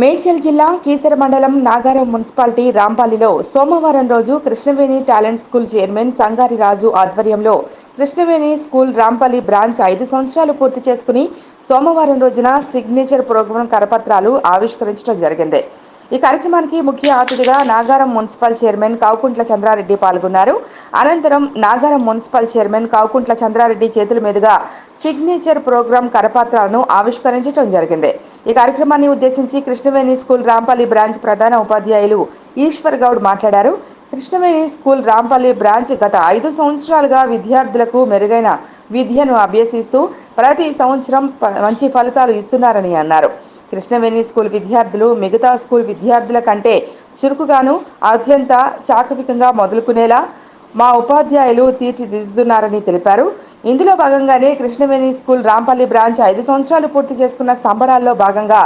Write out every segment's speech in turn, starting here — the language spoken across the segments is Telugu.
మేడ్చల్ జిల్లా కీసర మండలం నాగారం మున్సిపాలిటీ రాంపల్లిలో సోమవారం రోజు Krishnaveni talent school chairman Sangari Raju ఆధ్వర్యంలో కృష్ణవేణి స్కూల్ రాంపల్లి బ్రాంచ్ ఐదు సంవత్సరాలు పూర్తి చేసుకుని సోమవారం రోజున సిగ్నేచర్ ప్రోగ్రాం కరపత్రాలు ఆవిష్కరించడం జరిగింది. ఈ కార్యక్రమానికి ముఖ్య అతిథిగా నాగారం మున్సిపల్ చైర్మన్ కావుకుంట్ల చంద్రారెడ్డి పాల్గొన్నారు. అనంతరం నాగారం మున్సిపల్ చైర్మన్ కావుకుంట్ల చంద్రారెడ్డి చేతుల మీదుగా సిగ్నేచర్ ప్రోగ్రాం కరపత్రాలను ఆవిష్కరించడం జరిగింది. ఈ కార్యక్రమాన్ని ఉద్దేశించి కృష్ణవేణి స్కూల్ రాంపల్లి బ్రాంచ్ ప్రధాన ఉపాధ్యాయులు ఈశ్వర్ గౌడ్ మాట్లాడారు. కృష్ణవేణి స్కూల్ రాంపల్లి బ్రాంచ్ గత ఐదు సంవత్సరాలుగా విద్యార్థులకు మెరుగైన విద్యను అభ్యసిస్తూ ప్రతి సంవత్సరం ప- మంచి ఫలితాలు ఇస్తున్నారని అన్నారు. కృష్ణవేణి స్కూల్ విద్యార్థులు మిగతా స్కూల్ విద్యార్థుల కంటే చురుకుగాను అత్యంత చాకపికంగా మొదలుకునేలా మా ఉపాధ్యాయులు తీర్చిదిద్దుతున్నారని తెలిపారు. ఇందులో భాగంగానే కృష్ణవేణి స్కూల్ రాంపల్లి బ్రాంచ్ ఐదు సంవత్సరాలు పూర్తి చేసుకున్న సంబరాల్లో భాగంగా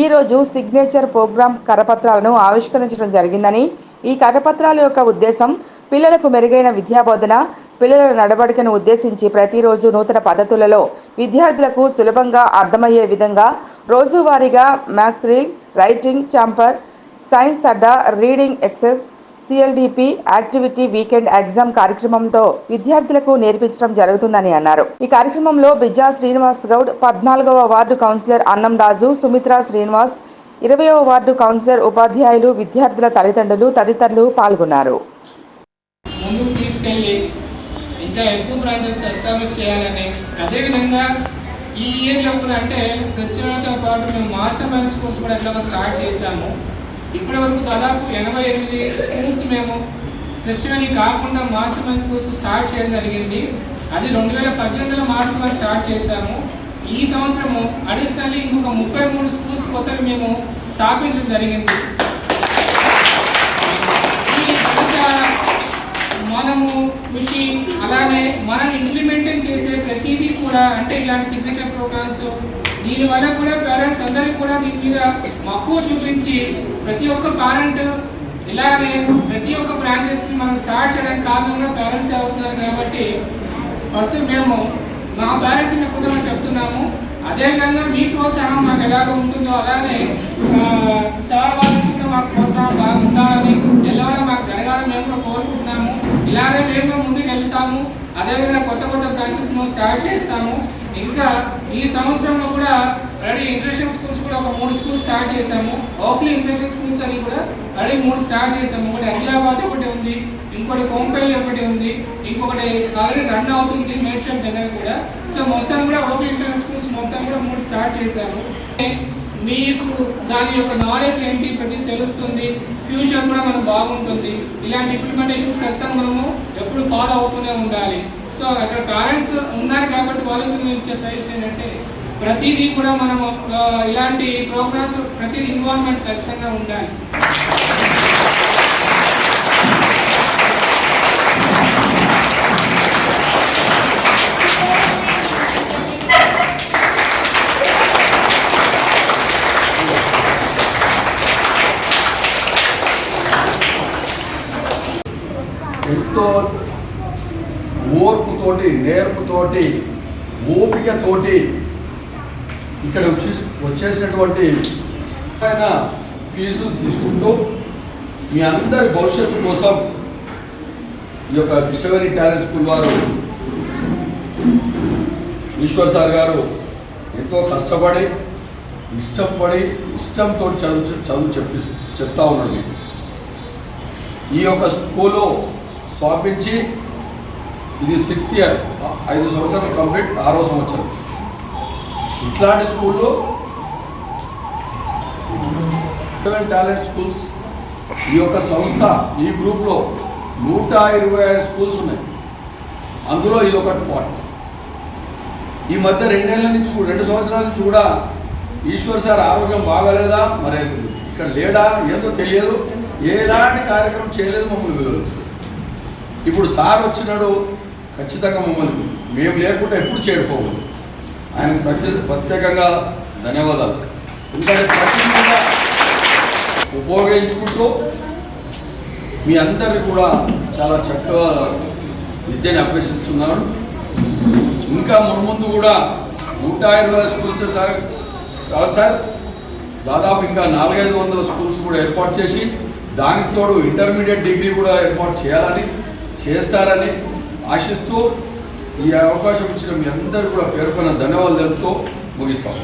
ఈ రోజు సిగ్నేచర్ ప్రోగ్రాం కరపత్రాలను ఆవిష్కరించడం జరిగిందని ఈ కరపత్రాల యొక్క ఉద్దేశం పిల్లలకు మెరుగైన విద్యాబోధన పిల్లల నడవడికను ఉద్దేశించి ప్రతిరోజు నూతన పద్ధతులలో విద్యార్థులకు సులభంగా అర్థమయ్యే విధంగా రోజువారీగా మ్యాక్రిల్ రైటింగ్ చాంపర్ సైన్స్ అడ్డా reading excess CLDP activity weekend exam కార్యక్రమంతో విద్యార్థులకు నేర్పించడం జరుగుతుందని అన్నారు. ఈ కార్యక్రమంలో బిజ్జా శ్రీనివాస్ గౌడ్ పద్నాలుగవ వార్డు కౌన్సిలర్ అన్నం రాజు సుమిత్ర శ్రీనివాస్ ఇరవయవ వార్డు కౌన్సిలర్ ఉపాధ్యాయులు విద్యార్థుల తల్లిదండ్రులు తదితరులు పాల్గొన్నారు. ఇంకా ఎక్కువ బ్రాంచెస్ ఎస్టాబ్లిష్ చేయాలని అదేవిధంగా ఈ ఇయర్లో కూడా అంటే క్రిస్టియన్తో పాటు మేము మాస్టర్ మైండ్ స్కూల్స్ కూడా ఎట్లాగో స్టార్ట్ చేశాము. ఇప్పటి వరకు దాదాపు ఎనభై ఎనిమిది మేము క్రిస్టియన్ కాకుండా మాస్టర్ మైండ్ స్కూల్స్ స్టార్ట్ చేయడం జరిగింది. అది రెండు వేల పద్దెనిమిదిలో మాస్టర్ మైండ్ స్టార్ట్ చేశాము. ఈ సంవత్సరము అడిషనల్లీ ఇంకొక ముప్పై మూడు స్కూల్స్ కొత్తవి మేము స్థాపించడం జరిగింది. మనము కృషి అలానే మనం ఇంప్లిమెంటింగ్ చేసే ప్రతిదీ కూడా అంటే ఇలాంటి సిగ్నేచర్ ప్రోగ్రామ్స్ దీనివల్ల కూడా పేరెంట్స్ అందరికీ కూడా దీని మీద మక్కువ చూపించి ప్రతి ఒక్క పేరెంట్ ఇలానే ప్రతి ఒక్క బ్రాంచెస్ మనం స్టార్ట్ చేయడానికి కారణం కూడా పేరెంట్స్ అవుతున్నారు కాబట్టి ఫస్ట్ మేము మా పేరెంట్స్ ఎక్కువ చెప్తున్నాము. అదేవిధంగా మీ ప్రోత్సాహం మాకు ఎలాగ ఉంటుందో అలానే సార్ వాళ్ళ నుంచి కూడా మాకు ప్రోత్సాహం బాగా ఉండాలని మాకు జరగాలని మేము కూడా కోరుకుంటున్నాము. ఇలాగే మేము ముందుకు వెళ్తాము అదేవిధంగా కొత్త కొత్త బ్రాంచెస్ స్టార్ట్ చేస్తాము. ఇంకా ఈ సంవత్సరంలో కూడా ఆల్రెడీ ఇంటర్నేషనల్ స్కూల్స్ కూడా ఒక మూడు స్కూల్స్ స్టార్ట్ చేశాము. ఓక్లీ ఇంటర్నేషనల్ స్కూల్స్ అని కూడా ఆల్రెడీ మూడు స్టార్ట్ చేశాము. ఒకటి ఆదిలాబాద్ ఒకటి ఉంది. ఇంకోటి కోంపల్లి ఒకటి ఉంది. ఇంకొకటి ఆల్రెడీ రన్ అవుతుంది మేడ్చల్ దగ్గర కూడా. సో మొత్తం కూడా ఓక్లీ ఇంటర్నేషనల్ స్కూల్స్ మొత్తం కూడా మూడు స్టార్ట్ చేశాము. మీకు దాని యొక్క నాలెడ్జ్ ఏంటి ప్రతి తెలుస్తుంది. ఫ్యూచర్ కూడా మనకు బాగుంటుంది. ఇలాంటి ఇంప్లిమెంటేషన్స్ ఖచ్చితంగా మనము ఎప్పుడు ఫాలో అవుతూనే ఉండాలి. సో అక్కడ పేరెంట్స్ ఉన్నారు కాబట్టి వాళ్ళకి నేను ఇచ్చే సజెషన్ ఏంటంటే ప్రతిదీ కూడా మనం ఇలాంటి ప్రోగ్రామ్స్ ప్రతి ఇన్వాల్వ్మెంట్ ఖచ్చితంగా ఉండాలి. ఎంతో ఓర్పుతోటి నేర్పుతోటి ఓపికతోటి ఇక్కడ వచ్చి వచ్చేసినటువంటి ఆయన ఫీజు తీసుకుంటూ మీ అందరి భవిష్యత్తు కోసం ఈ యొక్క కృష్ణవేణి టాలెంట్ స్కూల్ వారు ఈశ్వర్ సార్ గారు ఎంతో కష్టపడి ఇష్టపడి ఇష్టంతో చదువు చదువు చెప్పి చెప్తా ఉన్నాడు మీకు. ఈ యొక్క స్కూలు స్థాపించి ఇది సిక్స్త్ ఇయర్ ఐదు సంవత్సరాలు కంప్లీట్ ఆరో సంవత్సరం. ఇట్లాంటి స్కూల్లో టాలెంట్ స్కూల్స్ ఈ యొక్క సంస్థ ఈ గ్రూప్లో నూట ఇరవై ఐదు స్కూల్స్ ఉన్నాయి. అందులో ఇది ఒకటి పార్ట్ ఈ మధ్య రెండేళ్ళ నుంచి కూడా రెండు సంవత్సరాల నుంచి కూడా ఈశ్వర్ సార్ ఆరోగ్యం బాగాలేదా? మరి ఇక్కడ లేడా? ఏదో తెలియదు. ఎలాంటి కార్యక్రమం చేయలేదు మమ్మల్ని ఇప్పుడు సార్ వచ్చినాడు ఖచ్చితంగా మమ్మల్ని. మేము లేకుండా ఎప్పుడు చేయకపోవాలి ఆయన ప్రత్యేక ప్రత్యేకంగా ధన్యవాదాలు. ఎందుకంటే ప్రత్యేకంగా ఉపయోగించుకుంటూ మీ అందరినీ కూడా చాలా చక్కగా విద్యని అభ్యసిస్తున్నారు. ఇంకా మున్ముందు కూడా నూట ఇరవై స్కూల్స్ సార్? కాదు సార్. దాదాపు ఇంకా నాలుగైదు వందల స్కూల్స్ కూడా ఏర్పాటు చేసి దానికి తోడు ఇంటర్మీడియట్ డిగ్రీ కూడా ఏర్పాటు చేయాలని చేస్తారని ఆశిస్తూ ఈ అవకాశం ఇచ్చిన మీ అందరూ కూడా పేర్కొన్న ధన్యవాదాలు తెలుపుతూ ముగిస్తాం.